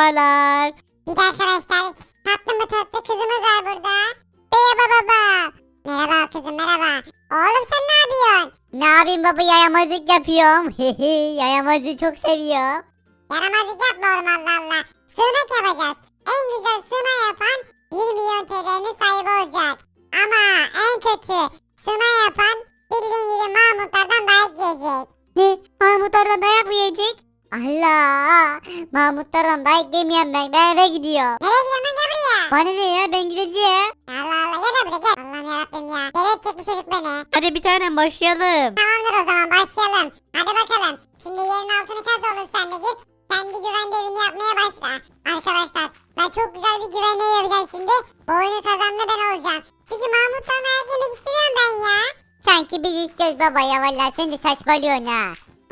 Merhabalar. Bir de arkadaşlar tatlı mı tatlı kızımız var burada. Merhaba baba. Merhaba kızım merhaba. Oğlum sen ne yapıyorsun? Ne yapayım baba yayamazlık yapıyorum. yayamazlığı çok seviyorum. Yaramazlık yapma oğlum Allah Allah. Sığınak yapacağız. En güzel sığınak yapan 1 milyon TL'nin sahibi olacak. Ama en kötü sığınak yapan bildiğin gibi Mahmutlardan dayak Bana ne ya ben gideceğim. Allah Allah gel de buraya gel. Allah'ım yarabbim ya. Nereye edecek bu çocuk beni? Hadi bir tanem başlayalım. Tamamdır o zaman başlayalım. Hadi bakalım. Şimdi yerin altını kaz oğlum sen de git. Kendi güvenli evini yapmaya başla. Arkadaşlar ben çok güzel bir güvenli ev yapacağım şimdi. Bu oyunu kazandı ben olacağım. Çünkü Mahmut'tan ayak yemek istiyorum ben ya. Sanki biz istiyoruz baba ya vallahi sen de saçmalıyorsun ha.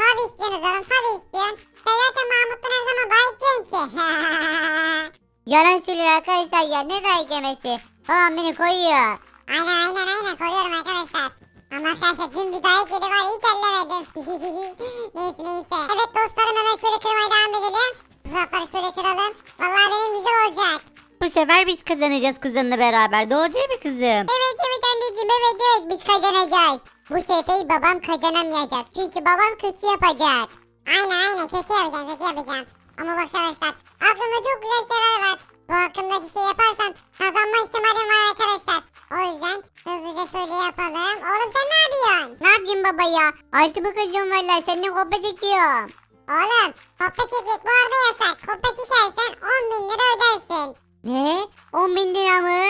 Tabi istiyorsunuz oğlum tabi istiyorsun. Sen zaten Mahmut'tan her zaman dayak yiyorsun ki. Yalan söylüyor arkadaşlar ya ne dayak yemesi. Babam beni koyuyor. aynen aynen aynen koruyorum arkadaşlar. Ama arkadaşlar dün bir dayak yedi var hiç ellemedim. neyse neyse. Evet dostlarım hemen şöyle kırmaya devam edelim. Uzakları şöyle kıralım. Vallahi benim güzel olacak. Bu sefer biz kazanacağız kızınla beraber. Doğru değil mi kızım? Evet evet anneciğim evet evet biz kazanacağız. Bu sefer babam kazanamayacak. Çünkü babam kötü yapacak. Aynen aynen kötü yapacağım kötü yapacağım. Ama bak arkadaşlar aklımda çok güzel şeyler var. Bu hakkındaki şey yaparsam kazanma ihtimalim var arkadaşlar. O yüzden hızlıca şöyle yapalım. Oğlum sen ne yapıyorsun? Ne yapayım baba ya? Altımı kazıyorum vallahi seninle kopya çekiyorum. Oğlum kopya çekmek bu arada yasak. Kopya çekersen 10 bin lira ödersin. Ne? 10 bin lira mı?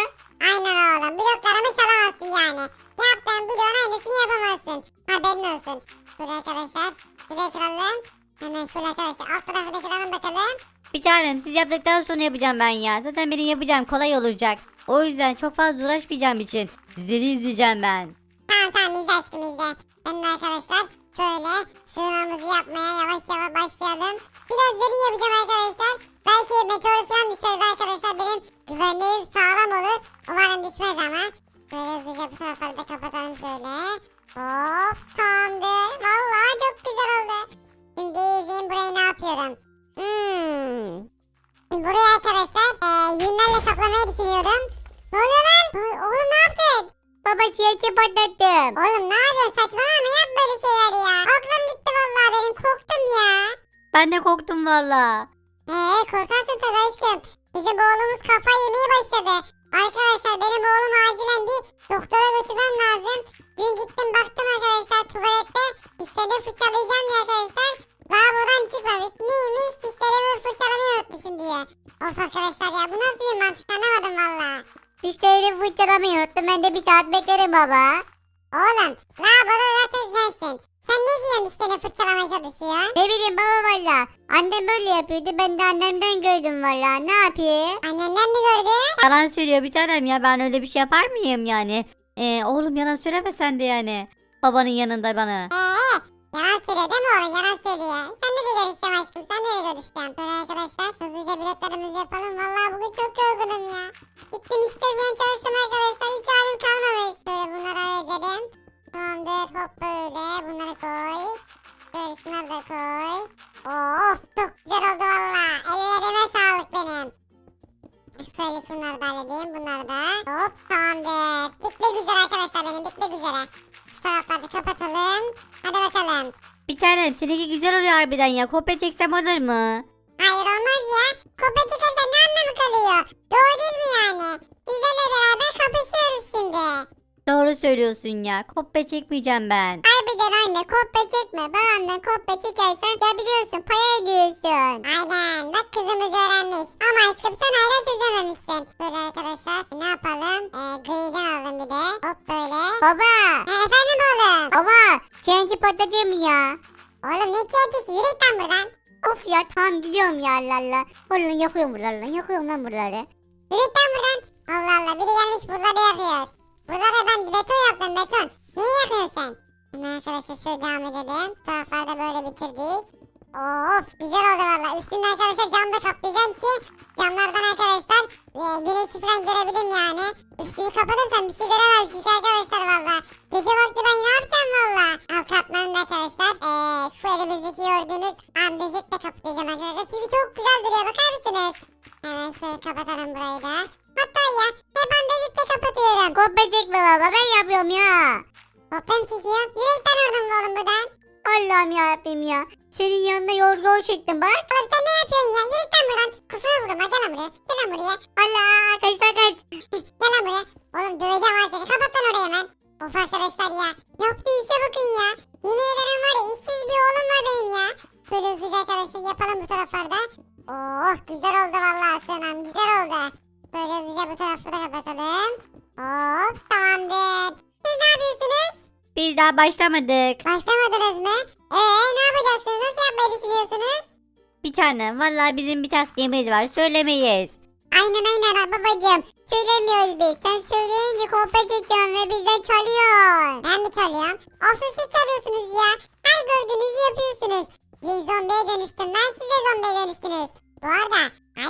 Aynen oğlum bloklarımı çalamazsın yani. Yaptığın bloğun aynısını yapamazsın. Haberin olsun. Şöyle arkadaşlar. Şuraya kıralım. Hemen şöyle arkadaşlar alt tarafını kıralım bakalım. Bir tanem siz yaptıktan sonra yapacağım ben ya. Zaten benim yapacağım kolay olacak. O yüzden çok fazla uğraşmayacağım için. Sizleri izleyeceğim ben. Tamam tamam izle aşkım izle. Ben de arkadaşlar şöyle sığınağımızı yapmaya yavaş yavaş başlayalım. Biraz derin yapacağım arkadaşlar. Belki meteor falan düşer arkadaşlar benim güvenliğim sağlam olur. Umarım düşmez ama. Böyle hızlıca bu tarafları da kapatalım şöyle. Hop tamamdır. Vallahi çok güzel oldu. Şimdi izleyin burayı ne yapıyorum. Hmm. Burayı arkadaşlar e, yünlerle kaplamayı düşünüyorum. Ne oluyor lan? Oğlum ne yaptın? Baba çiğ patlattım. Oğlum ne yapıyorsun saçmalama yap böyle şeyler ya. Aklım gitti vallahi benim korktum ya. Ben de korktum valla. Eee korkarsın tabii aşkım. Bizim oğlumuz kafa yemeye başladı. Arkadaşlar benim oğlum acilen bir doktora götürmem lazım. Dün gittim baktım arkadaşlar tuvalette dişlerini fırçalayacağım diye arkadaşlar. Lavabodan çıkmamış. Neymiş dişlerimi fırçalamayı unutmuşum diyor. Of arkadaşlar ya bu nasıl bir mantık anlamadım valla. Dişlerimi fırçalamayı unuttum. Ben de bir saat beklerim baba. Oğlum lavaboda zaten sensin. Sen ne giyiyorsun dişlerini fırçalamaya çalışıyorsun? Ne bileyim baba valla. Annem böyle yapıyordu. Ben de annemden gördüm valla. Ne yapayım? Annenden mi gördün? Yalan söylüyor bir tanem ya. Ben öyle bir şey yapar mıyım yani? Ee, oğlum yalan söyleme sen de yani. Babanın yanında bana. Eee yalan söylüyor değil mi oğlum yalan söylüyor. Seninle de görüşeceğim aşkım seninle de görüşeceğim. Böyle arkadaşlar hızlıca bloklarımızı yapalım. Vallahi bugün çok yorgunum ya. Gittim işte falan çalıştım arkadaşlar hiç halim kalmamış. Şöyle bunları halledelim. Tamamdır hop böyle harbiden ya. Kopya çeksem olur mu? Hayır olmaz ya. Kopya çıkarsa ne anlamı kalıyor? Doğru değil mi yani? Sizlerle beraber kapışıyoruz şimdi. Doğru söylüyorsun ya. Kopya çekmeyeceğim ben. Harbiden anne kopya çekme. Babamdan kopya çekersen ya biliyorsun paya ediyorsun. Aynen. Bak kızımız öğrenmiş. Ama aşkım sen hala çözememişsin. Böyle arkadaşlar ne yapalım? Ee, griden alalım bir de. Hop böyle. Baba. Ha, efendim oğlum. Baba. Kendi patlatayım mı ya? Oğlum ne? Yürü git lan buradan. Of ya tamam gidiyorum ya Allah Allah. Oğlum yakıyorum buraları lan. Yakıyorum lan buraları. Git lan buradan. Allah Allah biri gelmiş buraları yakıyor. Buraları ben beton yaptım beton. Niye yakıyorsun sen? Hemen arkadaşlar şöyle devam edelim. Bu taraflarda böyle bitirdik. Of güzel oldu valla. Üstünde arkadaşlar cam da kaplayacağım ki camlardan arkadaşlar e, güneşi falan görebilirim yani. Üstünü kapatırsam bir şey göremem çünkü arkadaşlar valla. Gece vakti ben ne yapacağım valla. Alt katmanında arkadaşlar e, şu elimizdeki gördüğünüz andezetle kaplayacağım arkadaşlar. Çünkü çok güzel duruyor bakar mısınız? Hemen şöyle kapatalım burayı da. Hatta ya de gitti kapatıyorum. Kopya çekme baba ben yapıyorum ya. Kopya mı çekiyorum? Yürekten vurdum oğlum buradan. Allah'ım ya yapayım ya. Senin yanında yorgun çektim bak. Oğlum sen ne yapıyorsun ya? Yürekten buradan. Kafana vurdum ha gel lan buraya. Gel lan buraya. Allah kaçta kaç. Gel lan buraya. Oğlum döveceğim ha seni. Kapat lan orayı hemen. Of arkadaşlar ya. Yaptığı işe bakın ya. Yemin ederim var ya işsiz bir oğlum var benim ya. Böyle hızlıca arkadaşlar yapalım bu taraflarda. Oh güzel oldu vallahi Sinem güzel oldu. Böyle hızlıca bu tarafı da kapatalım. Daha başlamadık. Başlamadınız mı? Eee ne yapacaksınız? Nasıl yapmayı düşünüyorsunuz? Bir tane vallahi bizim bir taktiğimiz var söylemeyiz. Aynen aynen babacığım. Söylemiyoruz biz. Sen söyleyince kopya çekiyorsun ve bizden çalıyorsun. Ben mi çalıyorum? Asıl siz çalıyorsunuz ya. Her gördüğünüzü yapıyorsunuz. Siz zombiye dönüştüm ben siz de zombiye dönüştünüz. Bu arada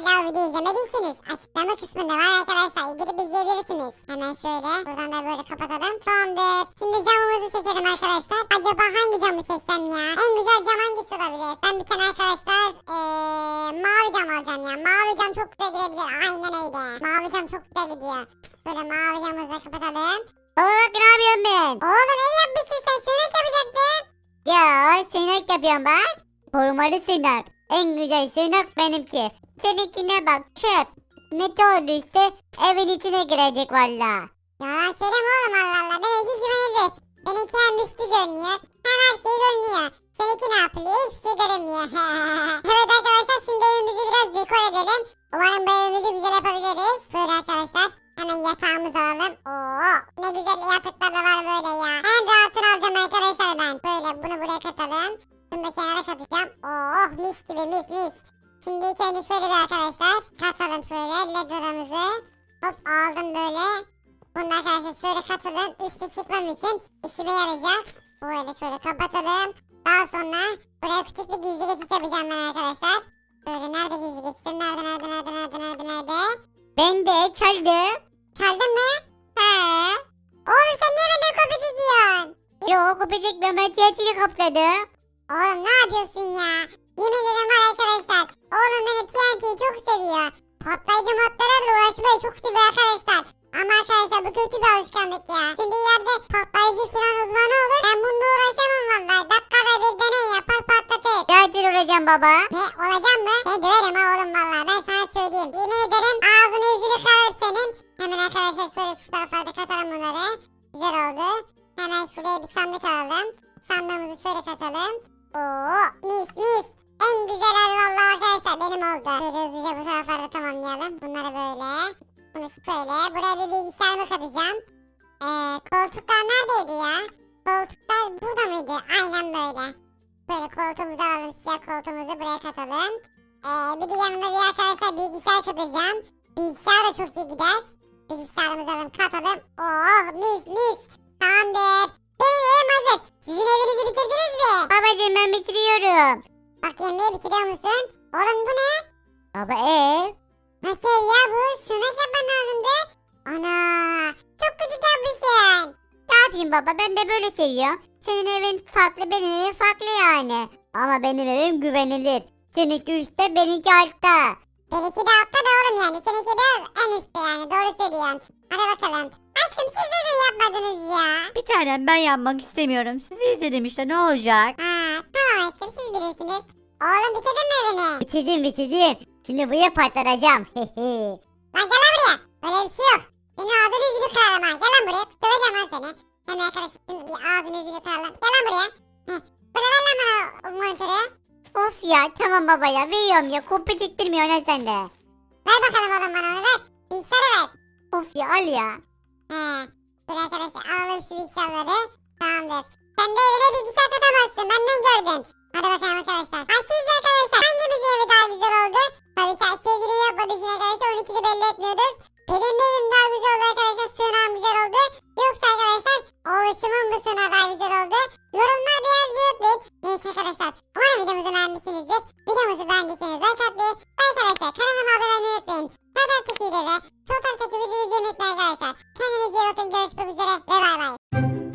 hala videoyu izlemediyseniz açıklama kısmında var arkadaşlar. Gidip izleyebilirsiniz. Hemen şöyle buradan da böyle kapatalım. Tamamdır. Şimdi camımızı seçelim arkadaşlar. Acaba hangi camı seçsem ya? En güzel cam hangisi olabilir? Ben bir tane arkadaşlar eee mavi cam alacağım ya. Mavi cam çok güzel girebilir. Aynen öyle. Mavi cam çok güzel gidiyor. Böyle mavi camımızı da kapatalım. Bak ne yapıyorum ben. Oğlum ev yapmışsın sen. Sinek yapacaktın. Ya sinek yapıyorum bak. Korumalı sinek. En güzel sinek benimki. Seninkine bak çöp. Meteor işte evin içine girecek valla. Yalan söyleme oğlum Allah Allah. Benimki güvenilir. Benimki hem üstü görünüyor hem her şey görünüyor. Seninki ne yapılıyor? Hiçbir şey görünmüyor. evet arkadaşlar şimdi evimizi biraz dekor edelim. Umarım bu evimizi güzel yapabiliriz. Böyle arkadaşlar hemen yatağımızı alalım. Oo, ne güzel yataklar da var böyle ya. Şimdi şöyle bir arkadaşlar katalım şöyle ledlerimizi. Hop aldım böyle. Bunu arkadaşlar şöyle katılın. Üste çıkmam için işime yarayacak. Böyle şöyle kapatalım. Daha sonra buraya küçük bir gizli geçit yapacağım ben arkadaşlar. Böyle nerede gizli geçitim? Nerede nerede nerede nerede nerede nerede? Ben de çaldım. Çaldın mı? He. Oğlum sen niye benden kopya çekiyorsun? Yok kopya çekmiyorum ben TNT'yi kapladım. Oğlum ne yapıyorsun ya? Yemin ederim var arkadaşlar. Oğlum beni TNT'yi çok seviyor. Patlayıcı modlarla uğraşmayı çok seviyor arkadaşlar. Ama arkadaşlar bu kötü bir alışkanlık ya. Şimdi ileride patlayıcı falan uzmanı olur. Ben bununla uğraşamam vallahi. Dakikada bir deney yapar patlatır. Zaten uğraşacağım baba. Ne olacak mı? Ne döverim ha oğlum vallahi ben sana söyleyeyim. Yemin ederim ağzını yüzünü kırarım senin. Hemen arkadaşlar şöyle şu tarafa da katalım bunları. Güzel oldu. Hemen şuraya bir sandık alalım. Sandığımızı şöyle katalım. Oo mis mis. En güzel ev vallahi arkadaşlar benim oldu. Böyle hızlıca bu taraflarda tamamlayalım. Bunları böyle. Bunu şöyle. Buraya bir bilgisayarımı katacağım. Ee, koltuklar neredeydi ya? Koltuklar burada mıydı? Aynen böyle. Böyle koltuğumuzu alalım. Siyah koltuğumuzu buraya katalım. Ee, bir de yanına bir arkadaşlar bilgisayar katacağım. Bilgisayar da çok iyi gider. Bilgisayarımızı alalım katalım. Oh mis mis. Tamamdır. Benim evim hazır. Sizin evinizi bitirdiniz mi? Babacığım ben bitiriyorum. Bak yemeği bitiriyor musun? Oğlum bu ne? Baba ev. Nasıl ev ya bu? Sığınak yapman lazımdı. Ana. Çok küçük yapmışsın. Ne yapayım baba ben de böyle seviyorum. Senin evin farklı benim evim farklı yani. Ama benim evim güvenilir. Seninki üstte benimki altta. Benimki de altta da oğlum yani. Seninki biraz en üstte yani. Doğru söylüyorsun. Hadi bakalım. Aşkım siz neden yapmadınız ya? Bir tane ben yapmak istemiyorum. Sizi izledim işte ne olacak? Ha, bilirsiniz. Oğlum bitirdin mi evini? Bitirdim bitirdim. Şimdi buraya patlatacağım. Hehe. Lan gel lan buraya. Böyle bir şey yok. Senin ağzını yüzünü kırarım ha. Gel lan buraya. Döveceğim lan seni. Hemen arkadaşım bir ağzını yüzünü kırarım. Gel lan buraya. Heh. Böyle ver lan bana o monitörü. of ya tamam baba ya veriyorum ya kopya çektirmiyor ne sende. Ver bakalım oğlum bana onu ver. Bilgisayarı ver. Of ya al ya. He. Dur arkadaşlar alalım şu bilgisayarları. Tamamdır. Sen de evine bilgisayar katamazsın. Benden gördün. Hadi bakalım arkadaşlar. Ha siz de arkadaşlar hangimizin evi daha güzel oldu? Tabii ki sevgili yapmadığı için arkadaşlar 12'de belli etmiyoruz. Benim evim daha güzel oldu arkadaşlar. Sığınağım güzel oldu. Yoksa arkadaşlar oluşumun bu sığınağı daha güzel oldu. Yorumlarda yazmayı unutmayın. Neyse arkadaşlar. Umarım videomuzu beğenmişsinizdir. Videomuzu beğendiyseniz like atmayı arkadaşlar kanalıma abone olmayı unutmayın. Sağ taraftaki video ve sol taraftaki videoyu izlemeyi unutmayın arkadaşlar. Kendinize iyi bakın. Görüşmek üzere ve